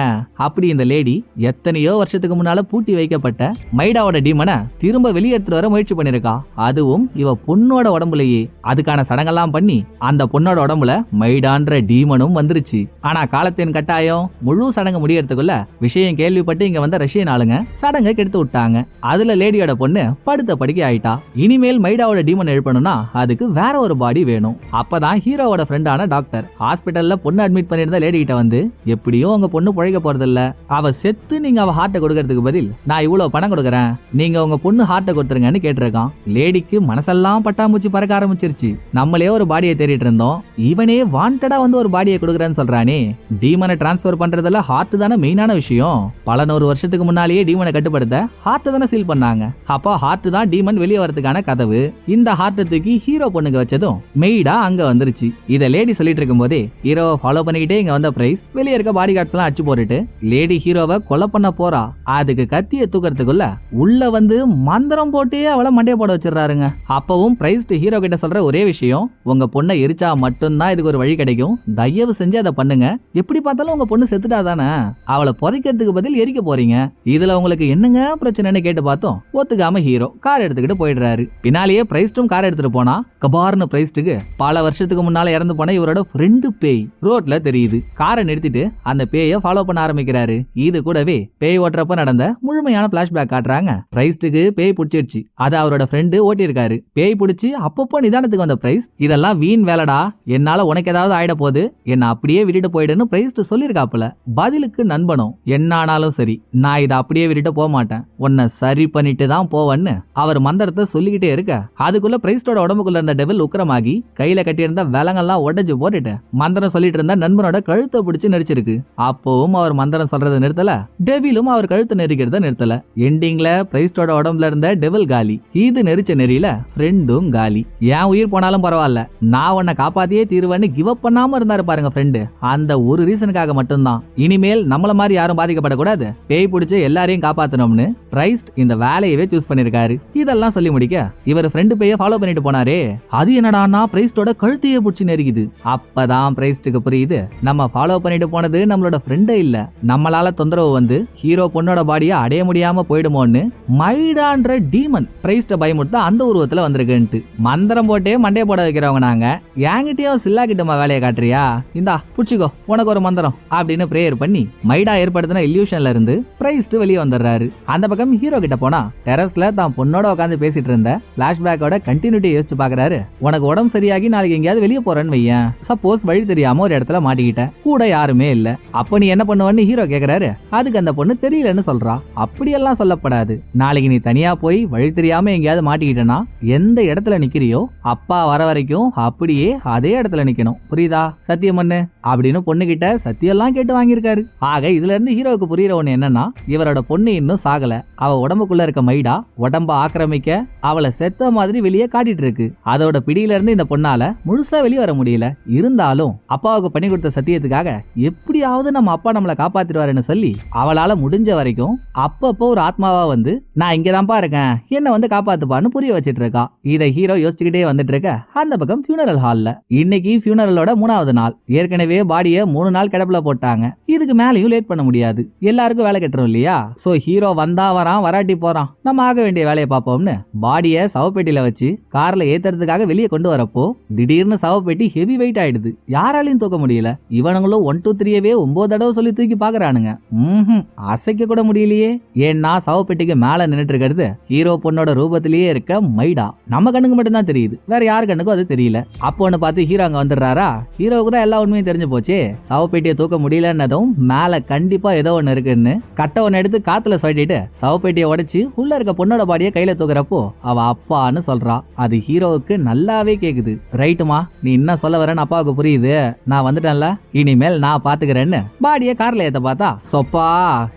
அப்படி இந்த லேடி எத்தனையோ வருஷத்துக்கு முன்னால பூட்டி வைக்கப்பட்ட மைடாவோட டீமனை திரும்ப வெளியேற்று வர முயற்சி பண்ணிருக்கா. அதுவும் இவ பொண்ணோட உடம்புலயே. அதுக்கான சடங்கெல்லாம் பண்ணி அந்த பொண்ணோட உடம்புல மைடான்ற டீமனும் வந்துருச்சு. ஆனா காலத்தின் கட்டாயம் முழு சடங்கு முடியறதுக்குள்ள விஷயம் கேள்விப்பட்டு இங்க வந்த ரஷ்யன் ஆளுங்க சடங்கை கெடுத்து விட்டாங்க. அதுல லேடியோட பொண்ணு படுத்த படுக்கை ஆயிட்டா. இனிமேல் மைடாவோட டீமன் எழுப்பணும்னா அதுக்கு வேற ஒரு பாடி வேணும். அப்பதான் ஹீரோவோட ஃப்ரெண்டான டாக்டர். ஹாஸ்பிட்டல்ல பொண்ணு அட்மிட் பண்ணிருந்த லேடி கிட்ட வந்து எப்படியோ உங்க பொண்ணு பிழைக்க போறதில்ல. அவ செத்து நீங்க அவ ஹார்ட்டை கொடுக்கறதுக்கு பதில் நான் இவ்வளவு பணம் கொடுக்குறேன். நீங்க உங்க பொண்ணு ஹார்ட்டை கொடுத்துருங்கன்னு கேட்டிருக்கான். லேடிக்கு மனசெல்லாம் பட்டாமூச்சி பறக்க ஆரம்பிச்சிருச்சு. நம்மளே ஒரு பாடியை தேடிட்டு இருந்தோம். இவனே வாண்டடா வந்து ஒரு பாடியை கொடுக்குறேன்னு சொல்றானே. டீமனை டிரான்ஸ்ஃபர் பண்றதுல ஹார்ட் தானே மெயினான விஷயம். பல நூறு வருஷத்துக்கு முன்னாலேயே டீமனை கட்டுப்படுத்த ஹார்ட் தானே சீல் பண்ணாங்க. அப்போ ஹார்ட் தான் டீமன் வெளியே வரதுக்கான கதவு. இந்த ஹார்ட்டை தூக்கி ஹீரோ பொண்ணுக்கு வச்சதும் மெய்டா அங்க வந்துருச்சு. இதை லேடிஸ் சொல்லிட்டு இருக்கும் போதே ஹீரோவை ஃபாலோ பண்ணிக்கிட்டே இங்க வந்த பிரைஸ் வெளியே இருக்க பாடி கார்ட்ஸ் எல்லாம் அடிச்சு போட்டுட்டு லேடி ஹீரோவை கொலை பண்ண போறா. அதுக்கு கத்திய தூக்கறதுக்குள்ள உள்ள வந்து மந்திரம் போட்டு அவளை மண்டைய போட வச்சிடுறாருங்க. அப்பவும் பிரைஸ் ஹீரோ கிட்ட சொல்ற ஒரே விஷயம் உங்க பொண்ணை எரிச்சா மட்டும்தான் இதுக்கு ஒரு வழி கிடைக்கும். தயவு செஞ்சு அதை பண்ணுங்க. எப்படி பார்த்தாலும் உங்க பொண்ணு செத்துட்டா தானே? அவளை புதைக்கிறதுக்கு பதில் எரிக்க போறீங்க. இதுல உங்களுக்கு என்னங்க பிரச்சனைன்னு கேட்டு பார்த்தோம். ஒத்துக்காம ஹீரோ கார் எடுத்துக்கிட்டு போயிடுறாரு. பின்னாலேயே பிரைஸ்டும் கார் எடுத்துட்டு போனா கபார்னு பிரைஸ்டுக்கு பல வருஷத்துக்கு முன்னால இறந்து போன இவரோட ஃப்ரெண்டு பேய். ரோட்ல தெரியுது. காரை நிறுத்திட்டு அந்த பேயை ஃபாலோ பண்ண ஆரம்பிக்கிறாரு. இது கூடவே பேய் ஓட்டுறப்ப நடந்த முழுமையான பிளாஷ்பேக் காட்டுறாங்க. பிரைஸ்டுக்கு பேய் பிடிச்சிருச்சு. அதை அவரோட ஃப்ரெண்டு ஓட்டியிருக்காரு. பேய் பிடிச்சி அப்பப்போ நிதானத்துக்கு வந்த பிரைஸ் இதெல்லாம் வீண் வேலைடா. என்னால உனக்கு ஏதாவது ஆயிட போகுது. என்ன அப்படியே விட்டுட்டு போயிடுன்னு பிரைஸ்ட் சொல்லியிருக்காப்புல. பதிலுக்கு நண்பனும் என்ன ஆனாலும் சரி. நான் இதை அப்படியே விட்டுட்டு போக மாட்டேன். உன்னை சரி பண்ணிட்டு தான் போவேன்னு. அவர் மந்திரத்தை சொல்லிக்கிட்டே இருக்க. அதுக்குள்ள பிரைஸ்டோட உடம்புக்குள்ள இருந்த டெவில் உக்கிரமாகி கையில கட்டியிருந்த விலங்கெல்லாம் உடஞ்சு போட்டுட்டு மந்திரம் சொல்லிட்டு இருந்த நண்பனோட கழுத்தை பிடிச்சு நடிச்சிருக்கு அப்பவும் அவர் மந்திரம் சொல்றதை நிறுத்தல. டெவிலும் அவர் கழுத்தை நெரிக்கிறத நிறுத்தல. எண்டிங்ல பிரைஸ்டோட உடம்புல இருந்த டெவில் காலி. இது நெரிச்ச நெறியில ஃப்ரெண்டும் காலி. என் உயிர் போனாலும் பரவாயில்ல. நான் உன்னை காப்பாத்தியே தீருவேன்னு கிவ் அப் பண்ணாம இருந்தாரு பாருங்க ஃப்ரெண்டு அந்த ஒரு ரீசனுக்காக மட்டும்தான். இனிமேல் நம்மள மாதிரி யாரும் பாதிக்கப்படக்கூடாது. பேய் பிடிச்சு எல்லாரையும் காப்பாத்தணும்னு பிரைஸ்ட் இந்த வேலையவே சூஸ் பண்ணிருக்காரு. இதெல்லாம் சொல்லி முடிக்க இவர் ஃப்ரெண்டு பேய ஃபாலோ பண்ணிட்டு போனாரே. அது என்னடான்னா பிரைஸ்டோட கழுத்தையே பிடிச்சி நெருக்குது. அப்பதான் பிரைஸ்டுக்கு புரியுது. நம்ம ஃபாலோ பண்ணிட்டு போனது நம்மளோட ஃப்ரெண்டே இல்ல. நம்மளால தொந்தரவு வந்து ஹீரோ பொண்ணோட பாடியை அடைய முடியாம போயிடுமோன்னு மைடான்ற டீமன் பிரைஸ்ட பயமுடுத்த அந்த உருவத்துல வந்திருக்குன்ட்டு. மந்திரம் போட்டே மண்டே போட வைக்கிறவங்க நாங்க. என்கிட்டயும் சில்லா கிட்டமா வேலையை காட்டுறியா? இந்தா புடிச்சுக்கோ உனக்கு ஒரு மந்திரம் அப்படின்னு பிரேயர் பண்ணி மைடா ஏற்படுத்தின இல்யூஷன்ல இருந்து பிரைஸ்ட் வெளியே வந்துடுறாரு. அந்த பக்கம் ஹீரோ கிட்ட போனா டெரஸ்ல தான் பொண்ணோட உட்காந்து பேசிட்டு இருந்த பிளாஷ்பேக்கோட கண்டினியூட்டி யோசிச்சு பாக்குறாரு. உனக்கு உடம்பு சரியாகி நாளைக்கு எங்கேயாவது வெளியே போறேன்னு வையேன். சப்போஸ் வழி தெரியாம ஒரு இடத்துல மாட்டிக்கிட்ட. கூட யாருமே இல்ல. அப்ப நீ என்ன பண்ணுவன்னு ஹீரோ கேக்குறாரு. அதுக்கு அந்த பொண்ணு தெரியலன்னு சொல்றா. அப்படியெல்லாம் சொல்லப்படாது. நாளைக்கு நீ தனியா போய் வழி தெரியாம எங்கேயாவது மாட்டிக்கிட்டனா எந்த இடத்துல நிக்கிறியோ அப்பா வர வரைக்கும் அப்படியே அதே இடத்துல நிக்கணும். புரியுதா? சத்தியம் பண்ணு? அப்படின்னு பொண்ணுகிட்ட சத்தியெல்லாம் கேட்டு வாங்கியிருக்காரு. ஆக இதுல இருந்து ஹீரோவுக்கு புரியுற ஒண்ணு என்னன்னா இவரோட பொண்ணு இன்னும் சாகல. அவ உடம்புக்குள்ள இருக்க மைடா உடம்ப ஆக்கிரமிக்க அவளை செத்த மாதிரி வெளியே காட்டிட்டு இருக்கு. அதோட பிடியில இருந்து இந்த பொண்ணால முழுசா வெளியே வர முடியல. இருந்தாலும் அப்பாவுக்கு பண்ணி கொடுத்த சத்தியத்துக்காக எப்படியாவது நம்ம அப்பா நம்மளை காப்பாத்திடுவாருன்னு சொல்லி அவளால முடிஞ்ச வரைக்கும் அப்பப்போ ஒரு ஆத்மாவா வந்து நான் இங்கதான்ப்பா இருக்கேன் என்னை வந்து காப்பாத்துப்பான்னு புரிய வச்சுட்டு இருக்கா இதை ஹீரோ யோசிச்சுக்கிட்டே வந்துட்டு இருக்க அந்த பக்கம் ஃபியூனரல் ஹாலில் இன்னைக்கு ஃபியூனரலோட மூணாவது நாள். ஏற்கனவே பாடியை மூணு நாள் கிடப்புல போட்டாங்க. இதுக்கு மேலேயும் லேட் பண்ண முடியாது. எல்லாருக்கும் வேலை கட்டுறோம் இல்லையா? ஸோ ஹீரோ வந்தா வரான் வராட்டி போறான். நம்ம ஆக வேண்டிய வேலையை பார்ப்போம்னு பாடியை சவப்பெட்டியில வச்சு கார்ல ஏத்துறதுக்காக வெளியே கொண்டு வரப்போ திடீர்னு சவப்பெட்டி ஹெவி வெயிட் ஆயிடுது. யாராலையும் தூக்க முடியல. இவனுங்களும் ஒன் டூ த்ரீயவே ஒன்பது தடவை சொல்லி தூக்கி பாக்குறானுங்க. ம் அசைக்க கூட முடியலையே. ஏன்னா சவப்பெட்டிக்கு மேல நின்னுட்டு இருக்கிறது ஹீரோ பொண்ணோட ரூபத்திலேயே இருக்க மைடா. நம்ம கண்ணுக்கு மட்டும்தான் தெரியுது. வேற யார் கண்ணுக்கும் அது தெரியல. அப்போ ஒண்ணு பார்த்து ஹீரோ அங்க வந்துடுறாரா? ஹீரோவுக்கு தான் எல்லா உண்மையும் தெரிஞ்சு போச்சே. சவப்பெட்டியை தூக்க முடியலன்னதும் மேல கண்டிப்பா ஏதோ ஒன்று இருக்குன்னு கட்ட ஒன்று எடுத்து காத்துல சொல்லிட்டு சவப்பெட்டியை உடைச்சு உள்ள இருக்க பொண்ணோட பாடியை கையில தூக்குறப்போ அவ அப்பான்னு சொல்றா. அது ஹீரோவுக்கு நல்லாவே கேக்குது. ரைட்டுமா நீ என்ன சொல்ல வரேன்னு அப்பாவுக்கு புரியுது. நான் வந்துட்டேன்ல. இனிமேல் நான் பாத்துக்கிறேன்னு. பாடியை கார்ல ஏத்த பார்த்தா சொப்பா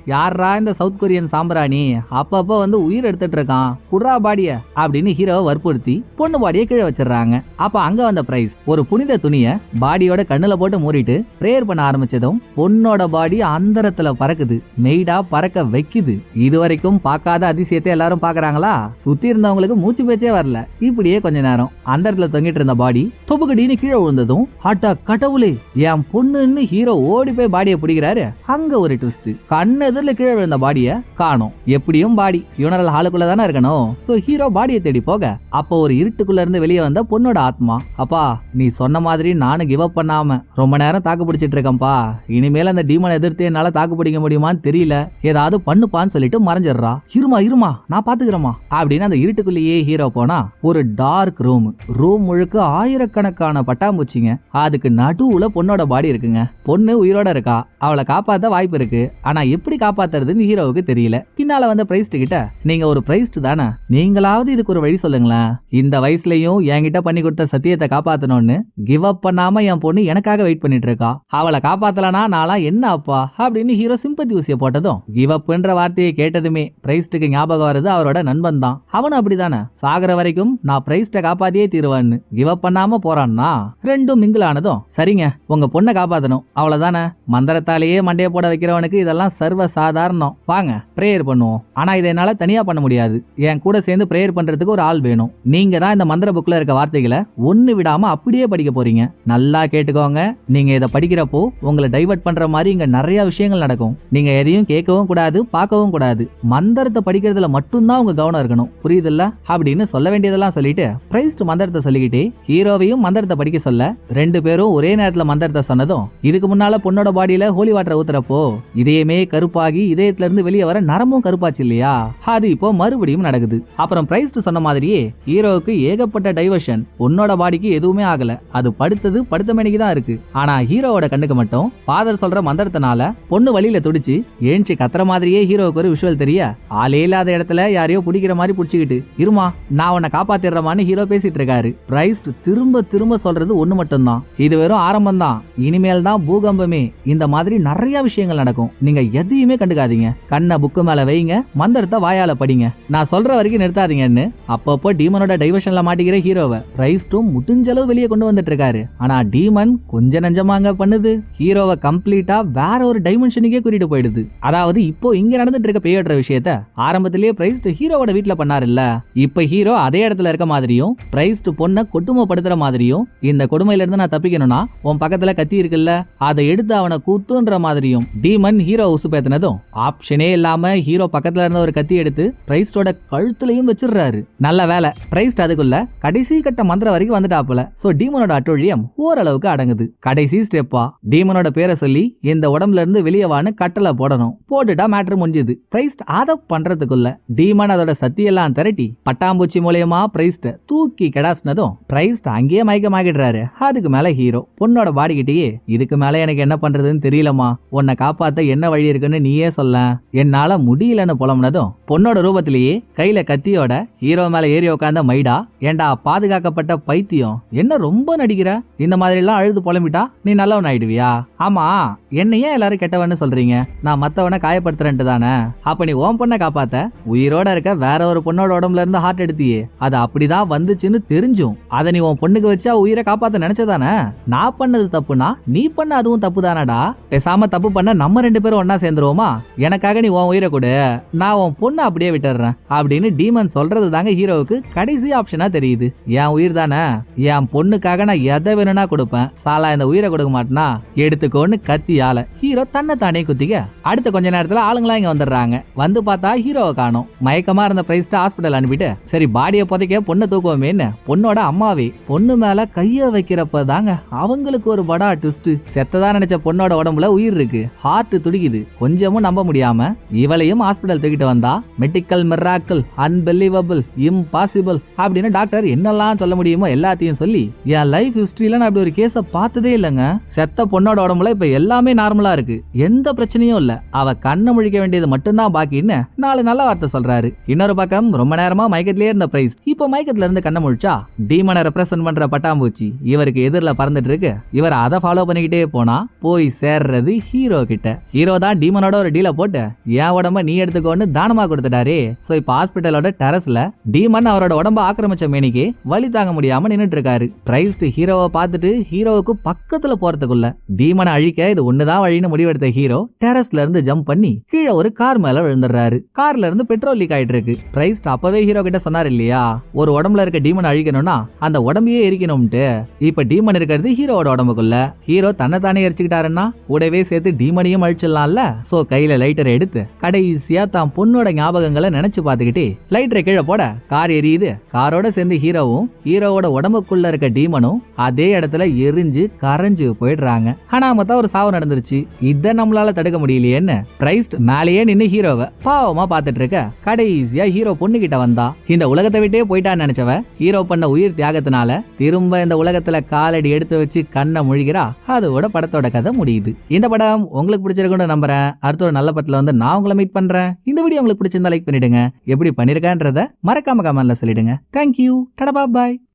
யாரா இந்த சவுத் கொரியன் சாம்பிராணி? அப்பப்போ வந்து உயிர் எடுத்துட்டு இருக்கான். குட்ரா பாடிய. அப்படின்னு ஹீரோவை வற்புறுத்தி பொண்ணு பாடியை கீழே வச்சிடுறாங்க. அப்ப அங்க வந்த பிரைஸ் ஒரு புனித துணிய பாடியோட கண்ணுல போட்டு மூடிட்டு பிரேயர் பண்ண ஆரம்பிச்சதும் பொண்ணோட பாடி அந்தரத்துல பறக்குது. மெய்டா பறக்க வைக்குது. இது வரைக்கும் பார்க்காத அதிசயத்தை எல்லாரும் பாக்குறாங்களா? சுத்தி இருந்தவங்களுக்கு மூச்சு பேச்சே வரல. இப்படியே கொஞ்ச நேரம். அந்த இடத்துல தொங்கிட்டு இருந்த பாடி தொப்புக்கடின்னு கீழே விழுந்ததும் பார்த்ததும் ஹாட்டா கடவுளே என் பொண்ணுன்னு ஹீரோ ஓடி போய் பாடியை பிடிக்கிறாரு. அங்க ஒரு ட்விஸ்ட் கண்ணெதிரில் கீழே விழுந்த பாடிய காணும். எப்படியும் பாடி யூனரல் ஹாலுக்குள்ள தானே இருக்கணும். சோ ஹீரோ பாடியை தேடி போக அப்போ ஒரு இருட்டுக்குள்ள இருந்து வெளியே வந்த பொண்ணோட ஆத்மா அப்பா நீ சொன்ன மாதிரி நானும் கிவ் அப் பண்ணாம ரொம்ப நேரம் தாக்கு பிடிச்சிட்டு இருக்கேன்ப்பா. இனிமேல் அந்த டீமனை எதிர்த்து என்னால தாக்கு பிடிக்க முடியுமான்னு தெரியல. ஏதாவது பண்ணுப்பான்னு சொல்லிட்டு மறைஞ்சிடுறா. இருமா இருமா நான் பாத்துக்கிறேமா அப்படின்னு அந்த இருட்டுக்குள்ளேயே ஹீரோ போனா ஒரு டார்க் ரூம் ரூம் முழுக்க ஆயிரக்கணக்கான பட்டாம்பூச்சிங்க. அதுக்கு நடுவுல பொண்ணோட பாடி இருக்குங்க. பொண்ணு உயிரோட இருக்கா? அவளை காப்பாத்த வாய்ப்பு இருக்கு. ஆனா எப்படி காப்பாத்துறதுன்னு ஹீரோவுக்கு தெரியல. பின்னால வந்த பிரைஸ்ட் கிட்ட நீங்க ஒரு பிரைஸ்ட் தானே? நீங்களாவது இதுக்கு ஒரு வழி சொல்லுங்களேன். இந்த வயசுலயும் என்கிட்ட பண்ணி கொடுத்த சத்தியத்தை காப்பாத்தணும்னு கிவ் அப் பண்ணாம என் பொண்ணு எனக்காக வெயிட் பண்ணிட்டு இருக்கா? அவளை காப்பாத்தலனா நாளா என்ன அப்பா? அப்படின்னு ஹீரோ சிம்பத்தி ஊசிய போட்டதும் கிவ் அப்ன்ற வார்த்தையை கேட்டதுமே பிரைஸ்டுக்கு ஞாபகம் வருது அவரோட நண்பன் தான். அவனும் அப்படிதானே? சாகுற வரைக்கும் நான் பிரைஸ்ட காப்பாத்தியே தீருவான்னு. கிவ் அப் பண்ணாம போறான்னா? ரெண்டும் மிங்கிள் ஆனதும் சரிங்க உங்க பொண்ணை காப்பாத்தணும். அவ்வளவுதானே? மந்திரத்தாலேயே மண்டைய போட வைக்கிறவனுக்கு இதெல்லாம் சர்வ சாதாரணம் வாங்க பிரேயர் பண்ணுவோம். ஆனா இதை என்னால தனியா பண்ண முடியாது. என் கூட சேர்ந்து பிரேயர் பண்றதுக்கு ஒரு ஆள் வேணும். நீங்க தான் இந்த மந்திர புக்ல இருக்க வார்த்தைகளை ஒண்ணு விடாம அப்படியே படிக்க போறீங்க. நல்லா கேட்டுக்கோங்க. நீங்க இதை படிக்கிறப்போ உங்களை டைவர்ட் பண்ற மாதிரி இங்க நிறைய விஷயங்கள் நடக்கும். நீங்க எதையும் கேட்கவும் கூடாது பார்க்கவும் கூடாது. மந்திரத்தை படிக்கிறதுல மட்டும்தான் உங்க கவனம் இருக்கணும். புரியுதுல்ல? அப்படின்னு சொல்ல வேண்டியதெல்லாம் சொல்லிட்டு பிரைஸ்ட் மந்திரத்தை சொல்லிக்கிட்டே ஹீரோவையும் மந்திரத்தை படிக்க சொல்ல ரெண்டு பேரும் ஒரே நேரத்துல மந்திரத்தை சொன்னதும் இதுக்கு முன்னால பொண்ணோட பாடியில ஹோலி வாட்டரை ஊத்துறப்போ இதயமே கருப்பாகி இதயத்துல இருந்து வெளியே வர நரம்பும் கருப்பாச்சு இல்லையா? அது இப்போ மறுபடியும் நடக்குது. அப்புறம் பிரைஸ்ட் சொன்ன மாதிரியே ஹீரோவுக்கு ஏகப்பட்ட டைவர்ஷன் உன்னோட பாடிக்கு எதுவுமே ஆகல. அது படுத்தது படுத்த மணிக்கு தான் இருக்கு. ஆனா ஹீரோவோட கண்ணுக்கு மட்டும் ஃபாதர் சொல்ற மந்திரத்தினால பொண்ணு வழியில துடிச்சு ஏஞ்சி கத்துற மாதிரியே ஹீரோவுக்கு ஒரு விஷுவல் தெரிய ஆளே இல்லாத இடத்துல யாரையோ பிடிக்கிற மாதிரி பிடிச்சிக்கிட்டு இருமா நான் உன்னை காப்பாத்திடுறமான்னு ஹீரோ பேசிட்டு இருக்காரு. பிரைஸ்ட் திரும்ப திரும்ப சொல்றது ஒண்ணு மட்டும்தான். இது வெறும் ஆரம்பம் தான் இனிமேல் தான் பூகம்பமே. இந்த மாதிரி நிறைய விஷயங்கள் நடக்கும். நீங்க எதையுமே கண்டுக்காதீங்க. கண்ணை புக்கு மேல வைங்க. மந்திரத்தை வாயால படிங்க. நான் சொல்ற வரைக்கும் நிறுத்தாதீங்கன்னு. அப்பப்போ டீமனோட டைவர்ஷன்ல மாட்டிக்கிற ஹீரோவை. பிரைஸ்டும் முடிஞ்சளவு வெளியே கொண்டு வந்துட்டு இருக்காரு ஆனா டீமன் கொஞ்ச நஞ்சமாங்க பண்ணுது. ஹீரோவை கம்ப்ளீட்டா வேற ஒரு டைமென்ஷனுக்கே கூட்டிட்டு போயிடுது. அதாவது இப்போ இங்க நடந்துட்டு இருக்க பேயோடுற விஷயத்த ஆரம்பத்திலேயே பிரைஸ்ட் ஹீரோவோட வீட்ல பண்ணாருல்ல. இப்ப ஹீரோ அதே இடத்துல இருக்க மாதிரியும் பிரைஸ்ட் பொண்ணை கொடுமைப்படுத்துற மாதிரியும் இந்த கொடுமை இருந்து நான் தப்பிக்கணும்னா உன் பக்கத்துல கத்தி இருக்குல்ல அதை எடுத்து அவனை கூத்துன்ற மாதிரியும். டீமன் ஹீரோ உசு பேத்தினதும் ஆப்ஷனே இல்லாம ஹீரோ பக்கத்துல இருந்த ஒரு கத்தி எடுத்து பிரைஸ்டோட கழுத்துலயும் வச்சிடுறாரு. நல்ல வேலை. பிரைஸ்ட் அதுக்குள்ள கடைசி கட்ட மந்திரம் வரைக்கும் வந்துட்டாப்புல. சோ டீமனோட அட்டோழியம் ஓரளவுக்கு அடங்குது. கடைசி ஸ்டெப்பா டீமனோட பேரை சொல்லி இந்த உடம்புல இருந்து வெளியே வான்னு கட்டளை போடணும். போட்டுட்டா மேட்ரு முடிஞ்சுது. பிரைஸ்ட் அதை பண்றதுக்குள்ள டீமன் அதோட சத்தியெல்லாம் திரட்டி பட்டாம்பூச்சி மூலியமா பிரைஸ்ட தூக்கி கெடாசினதும் பிரைஸ்ட் அங்கேயே மயக்கமாகிடுறாரு அதுக்கு மேல ஹீரோ பொண்ணோட பாடிக்கிட்டேயே இதுக்கு மேல எனக்கு என்ன பண்றதுன்னு தெரியலமா உன்னை காப்பாத்த என்ன வழி இருக்குன்னு நீயே சொல்ல. என்னால முடியலன்னு புலம்புனதும் பொண்ணோட ரூபத்திலேயே கையில கத்தியோட ஹீரோ மேல ஏறி உட்காந்த மைடா ஏண்டா பாதுகாக்கப்பட்ட பைத்தியம் என்ன ரொம்ப நடிக்கிற? இந்த மாதிரி எல்லாம் அழுது புலம்பிட்டா நீ நல்லவன் ஆயிடுவியா? ஆமா என்ன ஏன் எல்லாரும் கெட்டவன்னு சொல்றீங்க. நான் மத்தவனை காயப்படுத்துறேன்ட்டு தானே? அப்ப நீ ஓம் பொண்ணை காப்பாத்த உயிரோட இருக்க வேற ஒரு பொண்ணோட உடம்புல இருந்து ஹார்ட் எடுத்தியே. அது அப்படிதான் வந்துச்சுன்னு தெரிஞ்சும். அதை நீ உன் பொண்ணுக்கு வச்சா உயிரை காப்பாத்த நினைச்சதானே? நான் பண்ணது தப்புனா நீ பண்ண அதுவும் தப்பு தானடா பேசாம தப்பு பண்ண நம்ம ரெண்டு பேரும் ஒன்னா சேர்ந்துருவோமா? எனக்காக நீ உன் உயிரை கொடு. நான் உன் பொண்ணை அப்படியே விட்டுறேன் அப்படின்னு டீமன் சொல்றது தாங்க ஹீரோவுக்கு கடைசி ஆப்ஷனா தெரியுது. என் உயிர் தானே? என் பொண்ணுக்காக நான் எதை வேணும்னா கொடுப்பேன். சாலா இந்த உயிரை கொடுக்க மாட்டேனா? எடுத்துக்கோன்னு கத்தியால ஹீரோ தன்னை தானே குத்திக்க. அடுத்த கொஞ்ச நேரத்துல ஆளுங்களா இங்க வந்துடுறாங்க. வந்து பார்த்தா ஹீரோவை காணும். மயக்கமா இருந்த பிரைஸ்ட்டு ஹாஸ்பிட்டல் அனுப்பிட்டு சரி பாடியை புதைக்க பொண்ணை தூக்குவோமேன்னு பொண்ணோட அம்மாவே பொண்ணு மேல கைய வைக்கிறப்ப தாங்க அவங்களுக்கு ஒரு படா ட்விஸ்ட் செத்ததா நினைச்ச பொண்ணோட உடம்புல உயிர் இருக்கு. ஹார்ட் துடிக்குது. கொஞ்சமும் நம்ப முடியாம இவளையும் ஹாஸ்பிட்டல் தூக்கிட்டு வந்தா மெடிக்கல் மிராக்கிள் அன்பிலீவபிள் இம்பாசிபிள் அப்படின்னு டாக்டர் என்னெல்லாம் சொல்ல முடியுமோ எல்லாத்தையும் சொல்லி என் லைஃப் ஹிஸ்டரியில நான் அப்படி ஒரு கேஸ பார்த்ததே இல்லைங்க. செத்த பொண்ணோட உடம்புல இப்ப எல்லாமே நார்மலா இருக்கு. எந்த பிரச்சனையும் இல்ல. அவ கண்ணை முழிக்க வேண்டியது மட்டும்தான் பாக்கின்னு நாலு நல்ல வார்த்தை சொல்றாரு. இன்னொரு பக்கம் ரொம்ப நேரமா மயக்கத்திலே இருந்த பிரைஸ் இப்ப மயக்கத்துல இருந்து கண்ணை முழிச்சா டீமனை ரெப்ரசன்ட் பண்ற பட்டாம்பூச்சி. இவருக்கு எதிரில் பறந்துட்டு இருக்கு இவர் அதை ஃபாலோ பண்ணிக்கிட்டே போனா போய் சேர்றது ஹீரோ கிட்ட. ஹீரோ தான் டீமனோட ஒரு டீலை போட்டு என் உடம்ப நீ எடுத்துக்கோன்னு தானமா கொடுத்துட்டாரே. ஸோ இப்ப ஹாஸ்பிட்டலோட டெரஸ்ல டீமன் அவரோட உடம்ப ஆக்கிரமிச்ச மேனிக்கு வழி தாங்க முடியாம நின்னுட்டு இருக்காரு பிரைஸ்ட் ஹீரோவை பார்த்துட்டு ஹீரோவுக்கு பக்கத்துல போறதுக்குள்ள டீமனை அழிக்க இது ஒண்ணுதான் வழின்னு முடிவெடுத்த ஹீரோ டெரஸ்ல இருந்து ஜம்ப் பண்ணி கீழே ஒரு கார் மேல விழுந்துடுறாரு. கார்ல இருந்து பெட்ரோல் லீக் ஆயிட்டு இருக்கு பிரைஸ்ட் அப்பவே ஹீரோ கிட்ட சொன்னார் இல்லையா ஒரு உடம்புல இருக்க டீமன் அழிக்கணும்னா அந்த உடம்பையே எரிக்கணும்ட்டு. இப்ப டீமன் இருக்கிறது ஹீரோவோட உடம்புக்குள்ள. ஹீரோ தன்னை தானே எரிச்சுக்கிட்டாருன்னா கூடவே சேர்த்து டீமனையும் அழிச்சிடலாம்ல? சோ கையில லைட்டரை எடுத்து கடைசியா தான் பொண்ணோட ஞாபகங்களை நினைச்சு பார்த்துக்கிட்டே லைட்டரை கீழே போட கார் எரியுது. காரோட சேர்ந்து ஹீரோவும் ஹீரோவோட உடம்புக்குள்ள இருக்க டீமனும் அதே இடத்துல எரிஞ்சு கரைஞ்சு போயிடுறாங்க. ஆனா மொத்தம் ஒரு சாவு நடந்துருச்சு. இதை நம்மளால தடுக்க முடியலையேன்னு கிரைஸ்ட் மேலேயே நின்னு ஹீரோவை பாவமா பார்த்துட்டு இருக்க கடைசியா ஹீரோ பொண்ணு கிட்ட வந்தா. இந்த உலகத்தை விட்டே போயிட்டான்னு நினைச்சவ ஹீரோ பண்ண உயிர் தியாகத்தினால திரும்ப இந்த உலகத்துல காலடி எடுத்து வச்சு கண்ணை முழுகிறா அதோட படத்தோட கதை முடியுது. இந்த படம் உங்களுக்கு பிடிச்சிருக்குன்னு நம்புறேன். அடுத்த ஒரு நல்ல படத்துல வந்து நான் உங்களை மீட் பண்றேன். இந்த வீடியோ உங்களுக்கு பிடிச்சிருந்தா லைக் பண்ணிடுங்க. எப்படி பண்ணிருக்கேன்றத மறக்காம கமெண்ட்ல சொல்லிடுங்க. தேங்க்யூ டடபா பாய்